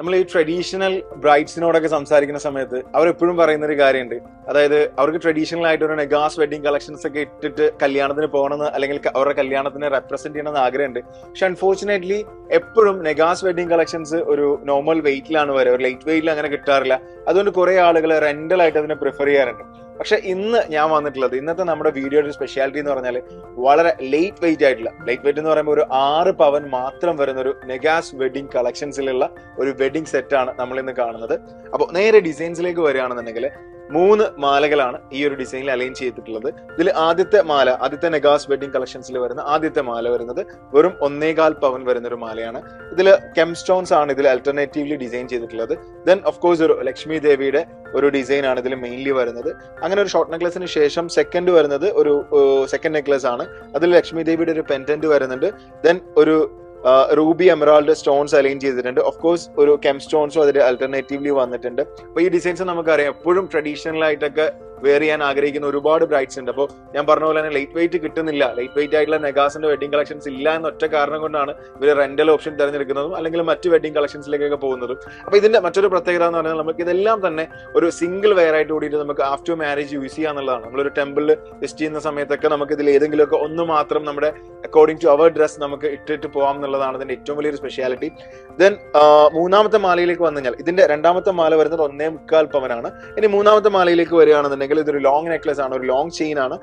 നമ്മൾ ഈ ട്രഡീഷണൽ ബ്രൈഡ്സിനോടൊക്കെ സംസാരിക്കുന്ന സമയത്ത് അവർ എപ്പോഴും പറയുന്ന ഒരു കാര്യമുണ്ട് അതായത് അവർക്ക് ട്രഡീഷണൽ ആയിട്ട് ഒരു നെഗാസ് വെഡിങ് കളക്ഷൻസ് ഒക്കെ ഇട്ടിട്ട് കല്യാണത്തിന് പോകണമെന്ന് അല്ലെങ്കിൽ അവരുടെ കല്യാണത്തിന് റെപ്രസെന്റ് ചെയ്യണമെന്ന് ആഗ്രഹമുണ്ട് പക്ഷെ അൺഫോർച്ചുനേറ്റ്ലി എപ്പോഴും നെഗാസ് വെഡിങ് കളക്ഷൻസ് ഒരു നോർമൽ വെയിറ്റിലാണ് വരെ ഒരു ലൈറ്റ് വെയിറ്റിൽ അങ്ങനെ കിട്ടാറില്ല. അതുകൊണ്ട് കുറെ ആളുകൾ റെന്റൽ ആയിട്ട് അതിനെ പ്രിഫർ ചെയ്യാറുണ്ട്. പക്ഷെ ഇന്ന് ഞാൻ വന്നിട്ടുള്ളത് ഇന്നത്തെ നമ്മുടെ വീഡിയോയുടെ സ്പെഷ്യാലിറ്റി എന്ന് പറഞ്ഞാൽ വളരെ ലൈറ്റ് വെയിറ്റ് ആയിട്ടുള്ള ലൈറ്റ് വെയിറ്റ് എന്ന് പറയുമ്പോൾ ഒരു ആറ് പവൻ മാത്രം വരുന്ന ഒരു നെഗാസ് വെഡിങ് കളക്ഷൻസിലുള്ള ഒരു വെഡിങ് സെറ്റ് ആണ് നമ്മൾ ഇന്ന് കാണുന്നത്. അപ്പോൾ നേരെ ഡിസൈൻസിലേക്ക് വരികയാണെന്നുണ്ടെങ്കിൽ മൂന്ന് മാലകളാണ് ഈ ഒരു ഡിസൈനിൽ അലൈൻ ചെയ്തിട്ടുള്ളത്. ഇതിൽ ആദ്യത്തെ മാല ആദ്യത്തെ നെഗാസ് വെഡിങ് കളക്ഷൻസിൽ വരുന്ന ആദ്യത്തെ മാല വരുന്നത് വെറും ഒന്നേകാൽ പവൻ വരുന്ന ഒരു മാലയാണ്. ഇതിൽ കെംസ്റ്റോൺസ് ആണ് ഇതിൽ അൾട്ടർനേറ്റീവ്ലി ഡിസൈൻ ചെയ്തിട്ടുള്ളത്. ദെൻ ഓഫ് കോഴ്സ് ഒരു ലക്ഷ്മി ദേവിയുടെ ഒരു ഡിസൈൻ ആണ് ഇതിൽ മെയിൻലി വരുന്നത്. അങ്ങനെ ഒരു ഷോർട്ട് നെക്ലസിന് ശേഷം സെക്കൻഡ് വരുന്നത് ഒരു സെക്കൻഡ് നെക്ലസ് ആണ്. അതിൽ ലക്ഷ്മി ദേവിയുടെ ഒരു പെൻഡന്റ് വരുന്നുണ്ട്. ദെൻ ഒരു റൂബി എമറാൾഡ് സ്റ്റോൺസ് അലൈൻ ചെയ്തിട്ടുണ്ട്. ഓഫ് കോഴ്സ് ഒരു കെം സ്റ്റോൺസും അതിൽ അൾട്ടർനേറ്റീവ്ലി വന്നിട്ടുണ്ട്. അപ്പൊ ഈ ഡിസൈൻസ് നമുക്കറിയാം. എപ്പോഴും ട്രഡീഷണൽ ആയിട്ടൊക്കെ വെയർ ചെയ്യാൻ ആഗ്രഹിക്കുന്ന ഒരുപാട് ബ്രൈറ്റ്സ് ഉണ്ട്. അപ്പോൾ ഞാൻ പറഞ്ഞ പോലെ തന്നെ ലൈറ്റ് വെയിറ്റ് കിട്ടുന്നില്ല. ലൈറ്റ് വെയിറ്റ് ആയിട്ടുള്ള നെഗാസിന്റെ വെഡിങ് കളക്ഷൻസ് ഇല്ല എന്ന ഒറ്റ കാരണം കൊണ്ടാണ് ഇവർ റെന്റൽ ഓപ്ഷൻ തിരഞ്ഞെടുക്കുന്നതും അല്ലെങ്കിൽ മറ്റ് വെഡിങ് കളക്ഷൻസിലേക്കൊക്കെ പോകുന്നതും. അപ്പൊ ഇതിന്റെ മറ്റൊരു പ്രത്യേകത എന്ന് പറഞ്ഞാൽ നമുക്ക് ഇതെല്ലാം തന്നെ ഒരു സിംഗിൾ വെയർ ആയിട്ട് കൂടിയിട്ട് നമുക്ക് ആഫ്റ്റർ മാരേജ് യൂസ് ചെയ്യാന്നുള്ളതാണ് നമ്മളൊരു ടെമ്പിളിൽ വിസിറ്റ് ചെയ്യുന്ന സമയത്തൊക്കെ നമുക്ക് ഇതിൽ ഏതെങ്കിലുമൊക്കെ ഒന്ന് മാത്രം നമ്മുടെ അക്കോർഡിംഗ് ടു അവർ ഡ്രസ് നമുക്ക് ഇട്ടിട്ട് പോകാം എന്നുള്ളതാണ് ഇതിന്റെ ഏറ്റവും വലിയൊരു സ്പെഷ്യാലിറ്റി ദെൻ മൂന്നാമത്തെ മാലയിലേക്ക് വന്നു കഴിഞ്ഞാൽ ഇതിന്റെ രണ്ടാമത്തെ മാല വരുന്നത് ഒന്നേ മുക്കാൽ പവനാണ്. ഇനി മൂന്നാമത്തെ മാലയിലേക്ക് വരികയാണെന്നുണ്ടെങ്കിൽ ഇതൊരു ലോങ് നെക്ലസ് ആണ് ഒരു ലോങ് ചെയിൻ ആണ്.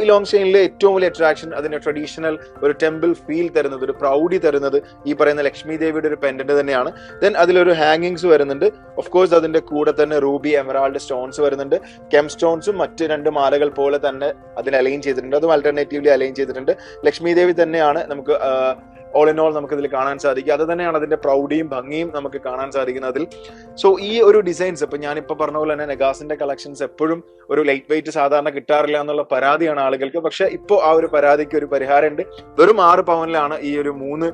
ഈ ലോങ് ചെയിനിൽ ഏറ്റവും വലിയ അട്രാക്ഷൻ അതിന്റെ ട്രഡീഷണൽ ഒരു ടെമ്പിൾ ഫീൽ തരുന്നത് ഒരു പ്രൗഡി തരുന്നത് ഈ പറയുന്ന ലക്ഷ്മി ദേവിയുടെ ഒരു പെൻഡന്റ് തന്നെയാണ്. ദെൻ അതിലൊരു ഹാങ്ങിങ്സ് വരുന്നുണ്ട്. ഓഫ് കോഴ്സ് അതിന്റെ കൂടെ തന്നെ റൂബി എമറാൾഡ് സ്റ്റോൺസ് വരുന്നുണ്ട്. കെം സ്റ്റോൺസും മറ്റ് രണ്ട് മാലകൾ പോലെ തന്നെ അതിന് അലൈൻ ചെയ്തിട്ടുണ്ട്. അതും ആൾട്ടർനേറ്റീവ്ലി അലൈൻ ചെയ്തിട്ടുണ്ട്. ലക്ഷ്മി ദേവി തന്നെയാണ് നമുക്ക് ഓൾ ഇൻ ഓൾ നമുക്ക് ഇതിൽ കാണാൻ സാധിക്കും. അത് തന്നെയാണ് അതിന്റെ പ്രൗഢിയും ഭംഗിയും നമുക്ക് കാണാൻ സാധിക്കുന്നത് അതിൽ. സോ ഈ ഒരു ഡിസൈൻസ് ഇപ്പൊ ഞാനിപ്പോ പറഞ്ഞ പോലെ തന്നെ നെഗാസിന്റെ കളക്ഷൻസ് എപ്പോഴും ഒരു ലൈറ്റ് വെയിറ്റ് സാധാരണ കിട്ടാറില്ല എന്നുള്ള പരാതിയാണ് ആളുകൾക്ക്. പക്ഷെ ഇപ്പോൾ ആ ഒരു പരാതിക്ക് ഒരു പരിഹാരമുണ്ട്. വെറും ആറ് പവനിലാണ് ഈ ഒരു മൂന്ന്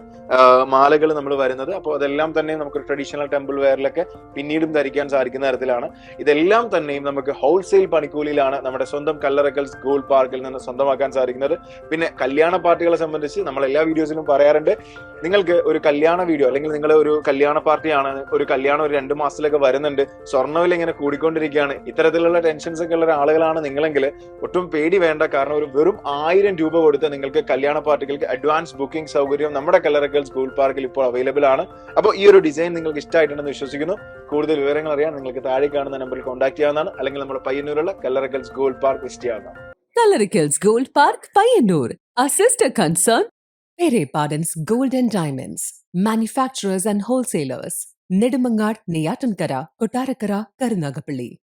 മാലകൾ നമ്മൾ വരുന്നത്. അപ്പോൾ അതെല്ലാം തന്നെ നമുക്ക് ട്രഡീഷണൽ ടെമ്പിൾ വെയറിലൊക്കെ പിന്നീടും ധരിക്കാൻ സാധിക്കുന്ന തരത്തിലാണ്. ഇതെല്ലാം തന്നെയും നമുക്ക് ഹോൾസെയിൽ പണിക്കൂലിയിലാണ് നമ്മുടെ സ്വന്തം കല്ലറക്കൽസ് ഗോൾഡ് പാർക്കിൽ നിന്ന് സ്വന്തമാക്കാൻ സാധിക്കുന്നത്. പിന്നെ കല്യാണ പാർട്ടികളെ സംബന്ധിച്ച് നമ്മൾ എല്ലാ വീഡിയോസിലും പറയാറുണ്ട്. നിങ്ങൾക്ക് ഒരു കല്യാണ വീഡിയോ അല്ലെങ്കിൽ നിങ്ങൾ ഒരു കല്യാണ പാർട്ടിയാണ് ഒരു കല്യാണം ഒരു രണ്ട് മാസത്തിലൊക്കെ വരുന്നുണ്ട് സ്വർണവില ഇങ്ങനെ കൂടിക്കൊണ്ടിരിക്കുകയാണ് ഇത്തരത്തിലുള്ള ടെൻഷൻസ് ഒക്കെ ഉള്ള ആളുകളാണ് നിങ്ങളെങ്കിൽ ഒട്ടും പേടി വേണ്ട. കാരണം ഒരു വെറും ആയിരം രൂപ കൊടുത്ത് നിങ്ങൾക്ക് കല്യാണ പാർട്ടികൾക്ക് അഡ്വാൻസ് ബുക്കിംഗ് സൗകര്യം നമ്മുടെ കല്ലറക്കൽ സ്കൂൾ പാർക്കിൽ ഇപ്പോൾ അവൈലബിൾ ആണ്. അപ്പോൾ ഈ ഒരു ഡിസൈൻ നിങ്ങൾക്ക് ഇഷ്ടമായിട്ടുണ്ടെന്ന് വിശ്വസിക്കുന്നു. കൂടുതൽ വിവരങ്ങൾ അറിയാൻ നിങ്ങൾക്ക് താഴെ കാണുന്ന നമ്പറിൽ കോൺടാക്ട് ചെയ്യാവുന്നതാണ്. അല്ലെങ്കിൽ നമ്മുടെ പയ്യന്നൂരുള്ള കല്ലറക്കൽ സ്കൂൾ പാർക്ക് വിസിറ്റ് ചെയ്യാവുന്നതാണ് Coloricals Gold park Payyanur. Assist concern Pere Pardon's Gold and Diamonds. Manufacturers and wholesalers. Nedumangad, Neyatankara, Kotarakara, Karunagapalli.